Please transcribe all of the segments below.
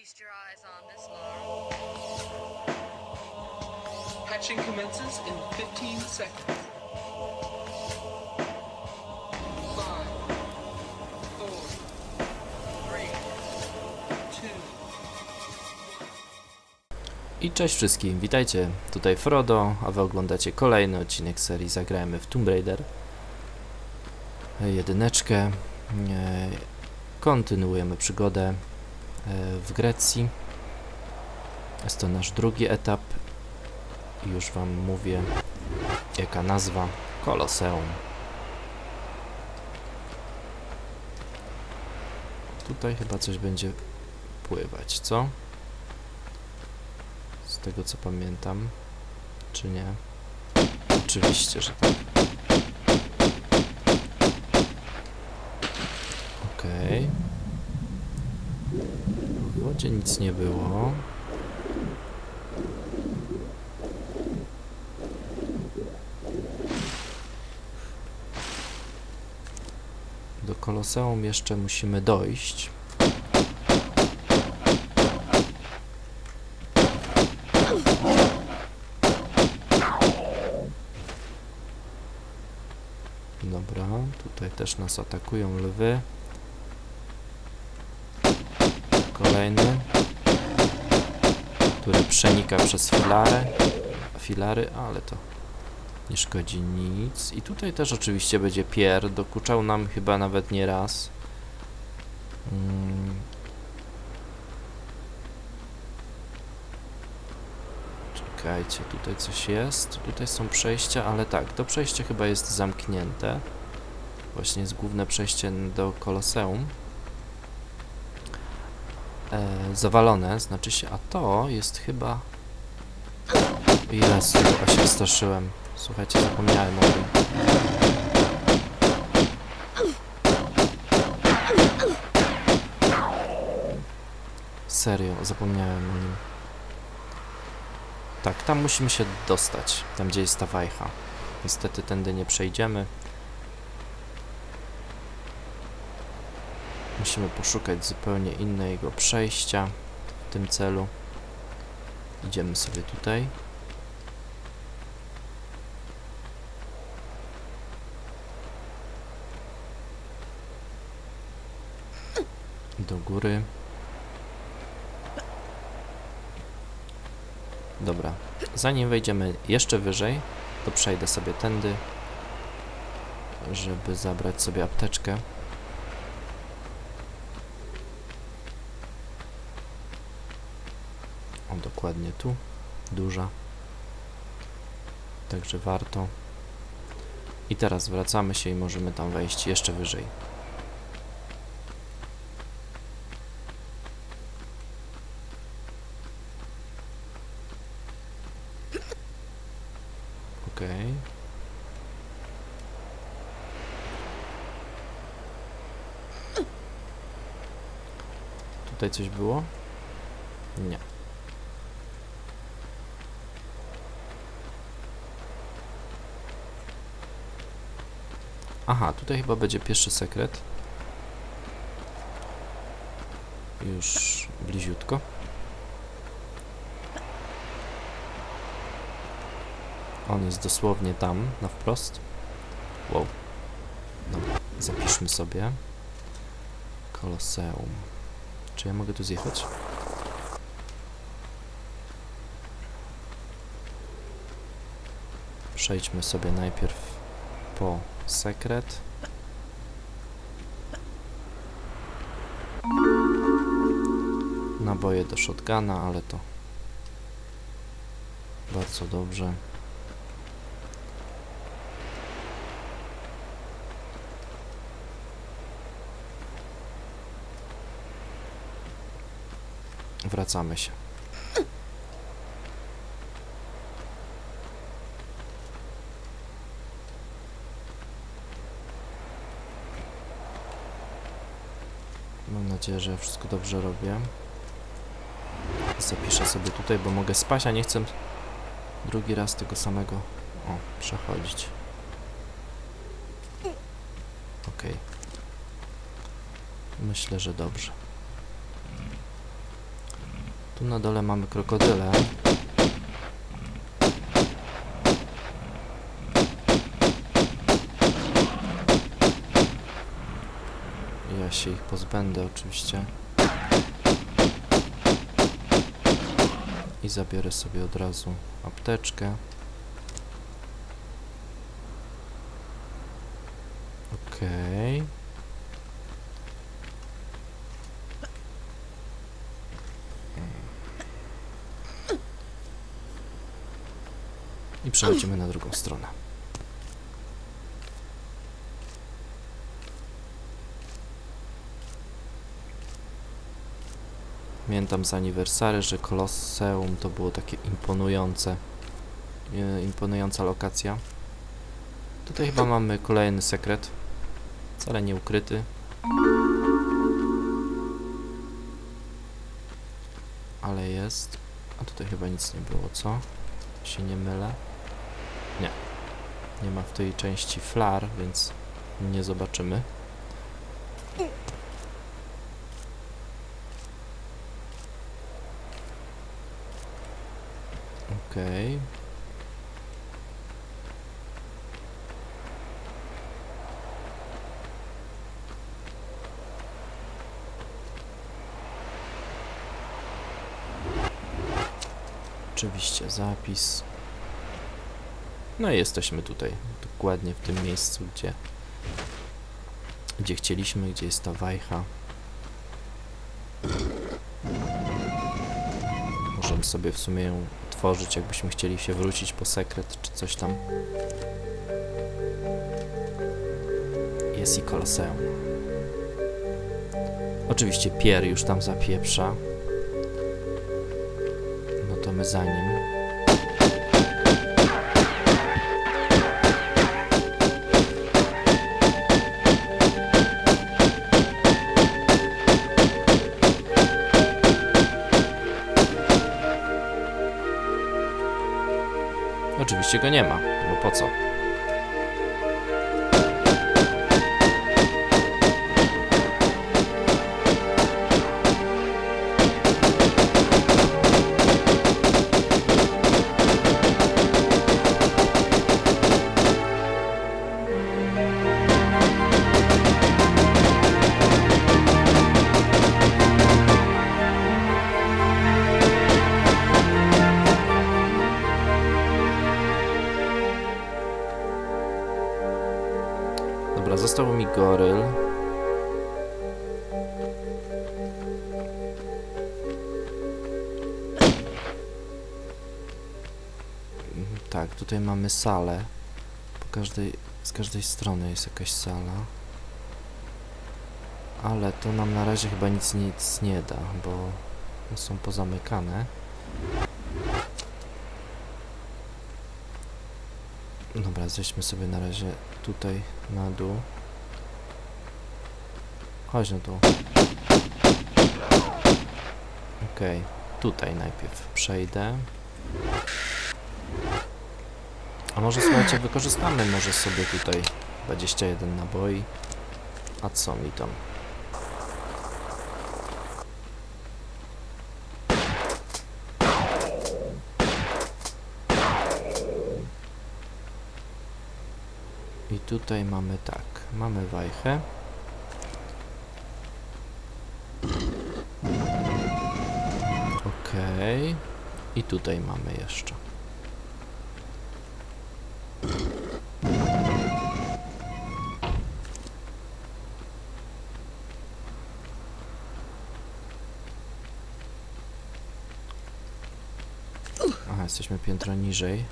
feast your eyes on this, Laura. Hatching commences in 15 seconds. Five, four, three, two, I cześć wszystkim, witajcie, tutaj Frodo, a wy oglądacie kolejny odcinek serii Zagrajmy w Tomb Raider. Jedyneczkę. E, Kontynuujemy przygodę w Grecji. Jest to nasz drugi etap. Już wam mówię, jaka nazwa. Koloseum. Tutaj chyba coś będzie pływać, co? Z tego co pamiętam. Czy nie? Oczywiście, że tak. Okej. W wodzie nic nie było. Do koloseum jeszcze musimy dojść. Dobra, tutaj też nas atakują lwy. Kolejny, który przenika przez filary, filary, ale to nie szkodzi nic. I tutaj też oczywiście będzie pier, dokuczał nam chyba nawet nie raz. Mm. Czekajcie, tutaj coś jest. Tutaj są przejścia, ale tak, to przejście chyba jest zamknięte. Właśnie jest główne przejście do Koloseum. E, zawalone, znaczy się, a to jest chyba... Jezu, a się straszyłem. Słuchajcie, zapomniałem o tym. Serio, zapomniałem o nim. Tak, tam musimy się dostać, tam gdzie jest ta wajcha. Niestety tędy nie przejdziemy. Musimy poszukać zupełnie innego przejścia w tym celu. Idziemy sobie tutaj. Do góry. Dobra, zanim wejdziemy jeszcze wyżej, to przejdę sobie tędy, żeby zabrać sobie apteczkę. O, dokładnie tu, duża. Także warto. I teraz wracamy się i możemy tam wejść jeszcze wyżej. Okej. Tutaj coś było? Nie. Aha, tutaj chyba będzie pierwszy sekret. Już bliziutko. On jest dosłownie tam, na wprost. Wow. Zapiszmy sobie. Koloseum. Czy ja mogę tu zjechać? Przejdźmy sobie najpierw po sekret. Naboje do shotguna, ale to bardzo dobrze. Wracamy się. Mam nadzieję, że wszystko dobrze robię. Zapiszę sobie tutaj, bo mogę spać, a nie chcę drugi raz tego samego o, przechodzić. Okej. Myślę, że dobrze. Tu na dole mamy krokodyle. Ja się ich pozbędę oczywiście. I zabiorę sobie od razu apteczkę. Okej. I przechodzimy na drugą stronę. Pamiętam z aniversary, że Kolosseum to było takie imponujące. e, Imponująca lokacja. Tutaj chyba mamy kolejny sekret. Wcale nie ukryty. Ale jest. A tutaj chyba nic nie było, co? Się nie mylę. Nie. Nie ma w tej części flar, więc nie zobaczymy. Okej. Oczywiście zapis. No i jesteśmy tutaj, dokładnie w tym miejscu, gdzie, gdzie chcieliśmy, gdzie jest ta wajcha. Możemy sobie w sumie ją otworzyć, jakbyśmy chcieli się wrócić po sekret, czy coś tam. Jest i Koloseum. Oczywiście Pier już tam zapieprza. No to my za nim. Oczywiście go nie ma, bo po co? Tutaj mamy salę. Po każdej, z każdej strony jest jakaś sala. Ale to nam na razie chyba nic, nic nie da, bo są pozamykane. Dobra, zejdźmy sobie na razie tutaj na dół. Chodź na dół. Okej, tutaj najpierw przejdę. A może słuchajcie, wykorzystamy może sobie tutaj 21 naboi. A co mi tam? I tutaj mamy tak, mamy wajchę. Okej. I tutaj mamy jeszcze. Aha, jesteśmy piętro niżej.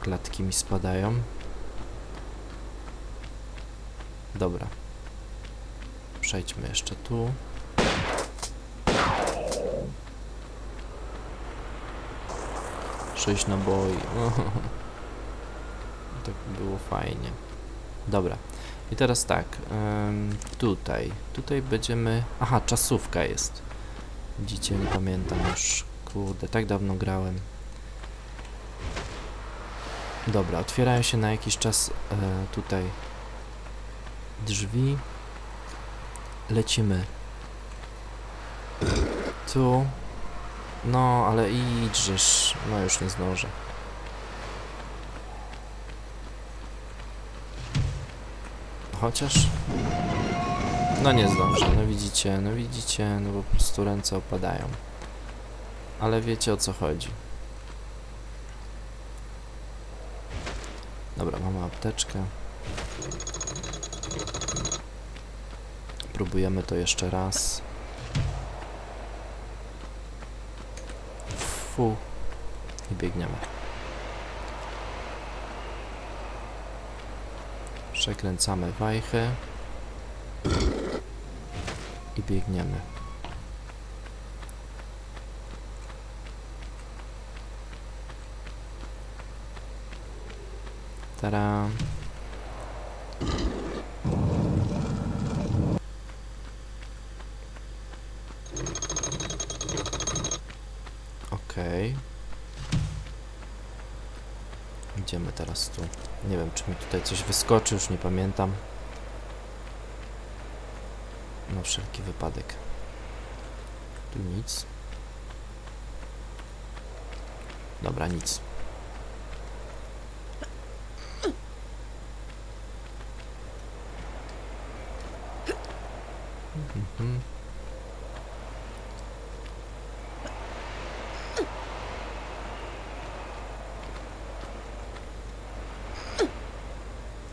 Klatki mi spadają. Dobra. Przejdźmy jeszcze tu. Sześć naboi. tak było fajnie. Dobra. I teraz tak. tutaj. Tutaj będziemy... Aha, czasówka jest. Widzicie, nie pamiętam już. Kurde, tak dawno grałem. Dobra, otwierają się na jakiś czas e, tutaj drzwi. Lecimy. Tu. No, ale idźżesz. No już nie zdążę. Chociaż... No nie zdążę, no widzicie, no widzicie, no po prostu ręce opadają. Ale wiecie o co chodzi. Dobra, mamy apteczkę. Próbujemy to jeszcze raz. Fu. I biegniemy. Przekręcamy wajchy. I biegniemy. Tara. Okej. Idziemy teraz tu. Nie wiem, czy mi tutaj coś wyskoczy, już nie pamiętam. Na wszelki wypadek. Tu nic. Dobra, nic. Mhm.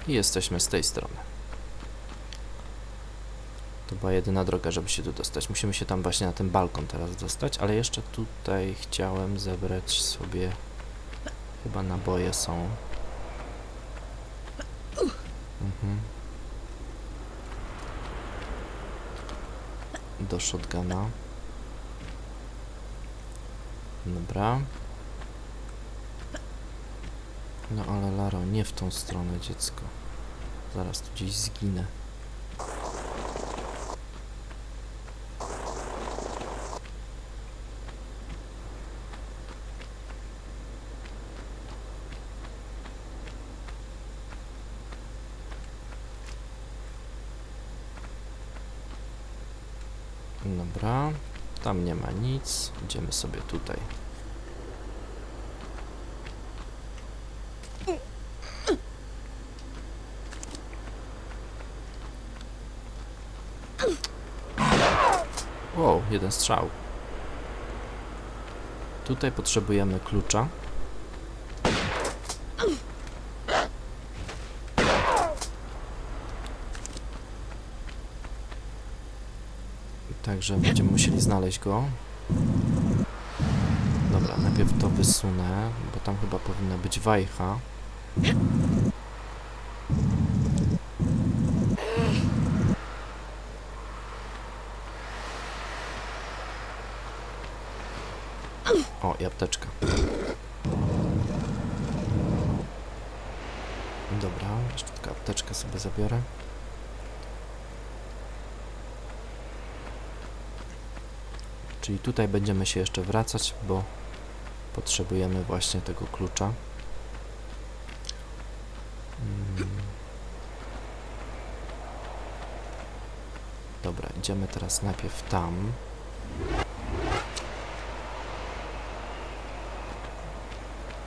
I jesteśmy z tej strony. To była jedyna droga, żeby się tu dostać. Musimy się tam właśnie na ten balkon teraz dostać, ale jeszcze tutaj chciałem zebrać sobie... Chyba naboje są. Mhm. Do shotguna. Dobra. No ale Laro, nie w tą stronę, dziecko. Zaraz tu gdzieś zginę. Dobra, tam nie ma nic. Idziemy sobie tutaj. Wow, jeden strzał. Tutaj potrzebujemy klucza. Także będziemy musieli znaleźć go. Dobra, najpierw to wysunę, bo tam chyba powinna być wajcha. O, i apteczka. Dobra, jeszcze tylko apteczkę sobie zabiorę. Czyli tutaj będziemy się jeszcze wracać, bo potrzebujemy właśnie tego klucza. Mm. Dobra, idziemy teraz najpierw tam.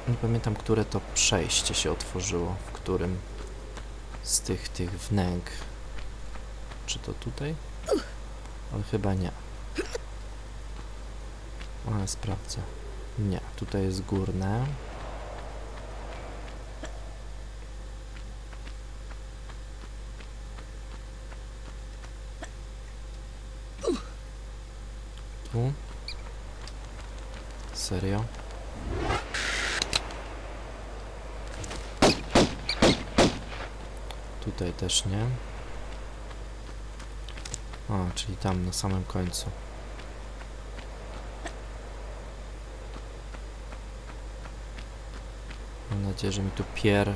Nie pamiętam, które to przejście się otworzyło, w którym z tych, tych wnęk. Czy to tutaj? Ale chyba nie. Ale sprawdzę. Nie, tutaj jest górne. Tu. Serio? Tutaj też nie. A, czyli tam na samym końcu. Mam nadzieję, że mi tu pier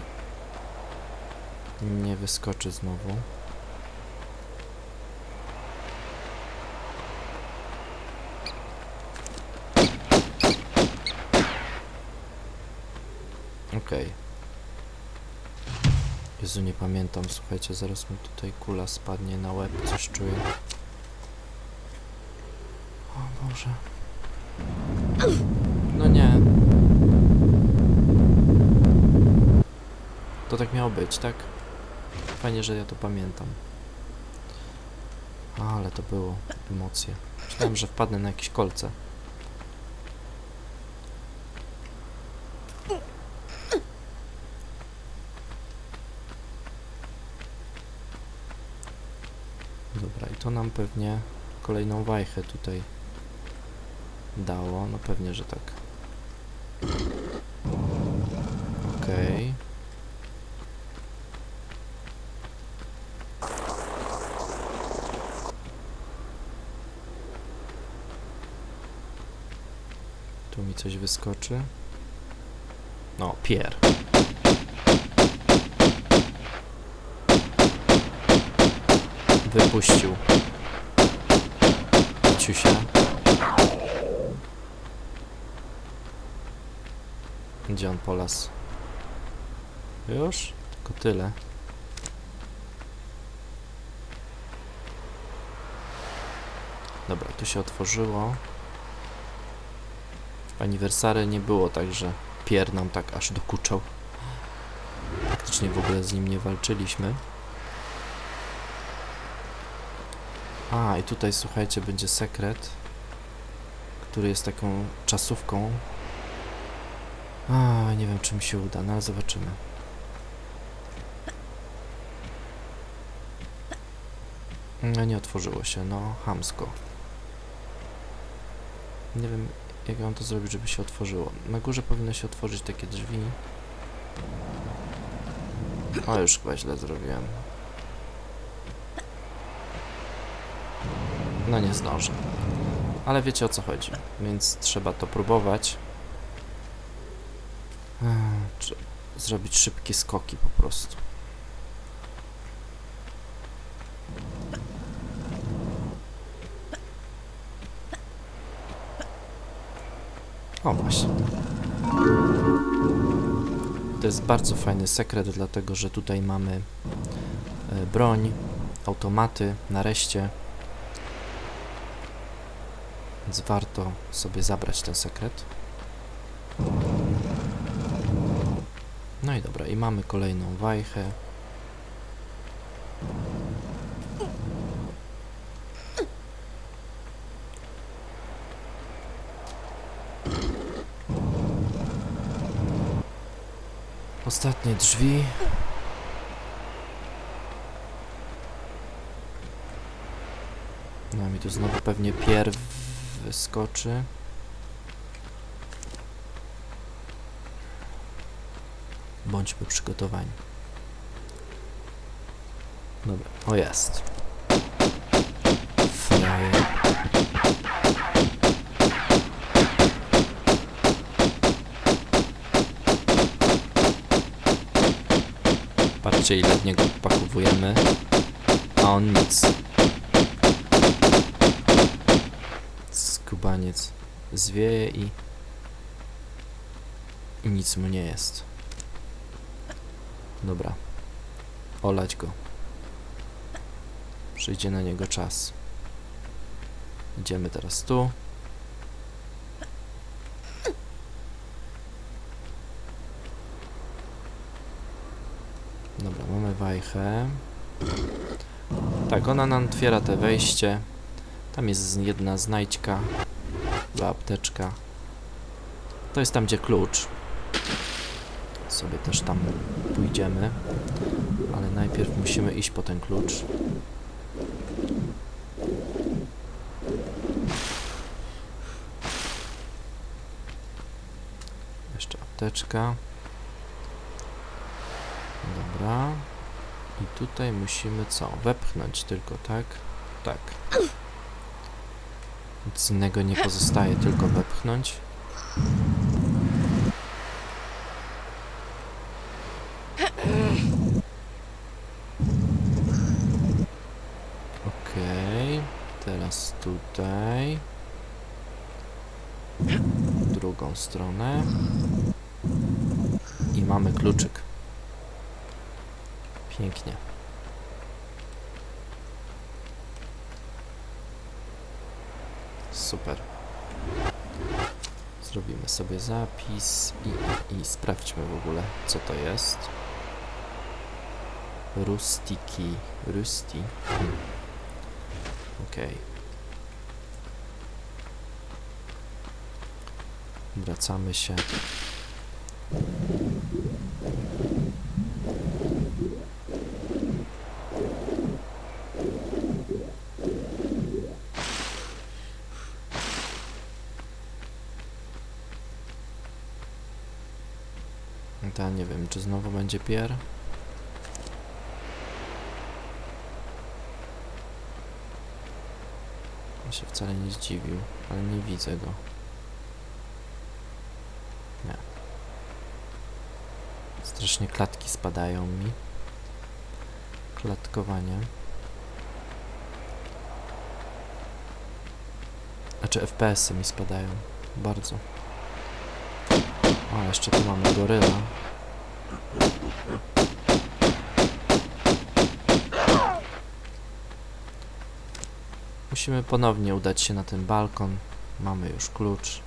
nie wyskoczy znowu. Okej. Jezu, nie pamiętam, słuchajcie, zaraz mi tutaj kula spadnie na łeb, coś czuję. O Boże. No nie. To tak miało być, tak? Fajnie, że ja to pamiętam. Ale to było emocje. Myślałem, że wpadnę na jakieś kolce. Dobra, i to nam pewnie kolejną wajchę tutaj dało. No pewnie, że tak. Okej. Tu mi coś wyskoczy. No, pier. Wypuścił. Ciusia. Gdzie on polas? Już? Tylko tyle. Dobra, tu się otworzyło. W aniversary nie było tak, że pier nam tak aż dokuczał. Praktycznie w ogóle z nim nie walczyliśmy. A, i tutaj słuchajcie, będzie sekret, który jest taką czasówką. A, nie wiem, czy mi się uda, no ale zobaczymy. No, nie otworzyło się, no, hamsko. Nie wiem, jak ja mam to zrobić, żeby się otworzyło. Na górze powinno się otworzyć takie drzwi. O, już chyba źle zrobiłem. No nie zdążę. Ale wiecie o co chodzi, więc trzeba to próbować. Ech, Czy zrobić szybkie skoki po prostu. O właśnie. To jest bardzo fajny sekret, dlatego że tutaj mamy e, broń, automaty, nareszcie. Więc warto sobie zabrać ten sekret. No i dobra, i mamy kolejną wajchę. Ostatnie drzwi. No mi tu znowu pewnie pierw wyskoczy. Bądźmy przygotowani. Dobra, o jest. Frajer. Patrzcie ile w niego pakowujemy, a on nic. Skubaniec zwieje i, i nic mu nie jest. Dobra. Olać go. Przyjdzie na niego czas. Idziemy teraz tu. Dobra, mamy wajchę. Tak, ona nam otwiera te wejście. Tam jest jedna znajdźka. Była apteczka. To jest tam, gdzie klucz. Sobie też tam pójdziemy. Ale najpierw musimy iść po ten klucz. Jeszcze apteczka. Dobra. I tutaj musimy co? Wepchnąć tylko, tak? Tak. Nic innego nie pozostaje, tylko wepchnąć. Okej, teraz tutaj. Drugą stronę. I mamy kluczyk. Pięknie. Super. Zrobimy sobie zapis i, i, sprawdźmy w ogóle, co to jest. Rustiki. Rusti. Hmm. Okej. Wracamy się. Ta nie wiem, czy znowu będzie pier. Ja się wcale nie zdziwił, ale nie widzę go. Nie. Strasznie klatki spadają mi. Klatkowanie. Znaczy FPS-y mi spadają. Bardzo. O, jeszcze tu mamy goryla. Musimy ponownie udać się na ten balkon. Mamy już klucz.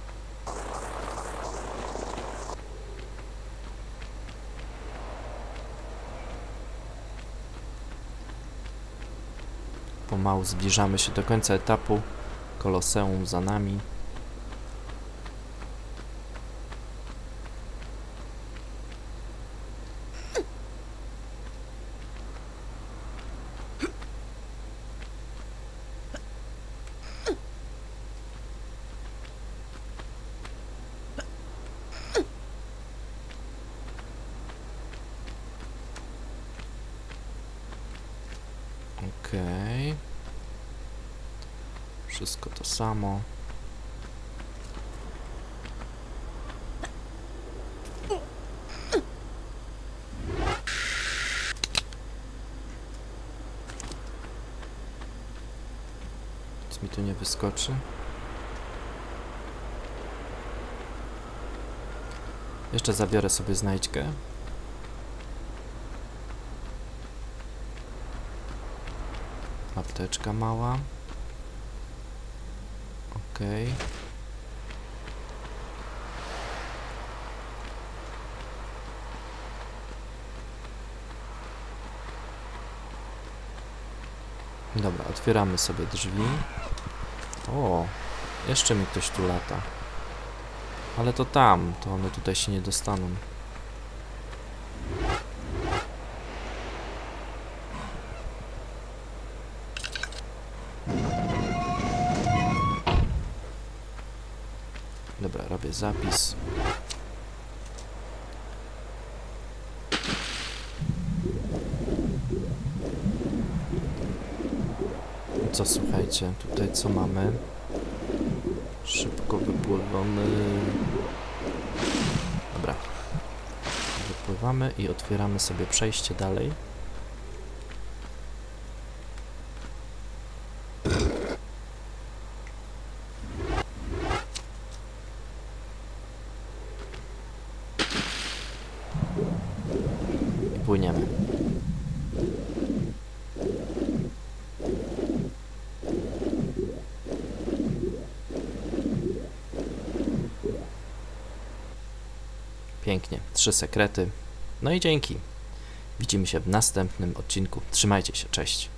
Pomału zbliżamy się do końca etapu. Koloseum za nami. Okej. Wszystko to samo. Nic mi tu nie wyskoczy. Jeszcze zabiorę sobie znajdźkę. Apteczka mała. Okej. Dobra, otwieramy sobie drzwi. O, jeszcze mi ktoś tu lata. Ale to tam, to one tutaj się nie dostaną. Robię zapis. Co słuchajcie, tutaj co mamy? Szybko wypływamy. Dobra. Wypływamy i otwieramy sobie przejście dalej. I płyniemy. Pięknie. Trzy sekrety. No i dzięki. Widzimy się w następnym odcinku. Trzymajcie się. Cześć.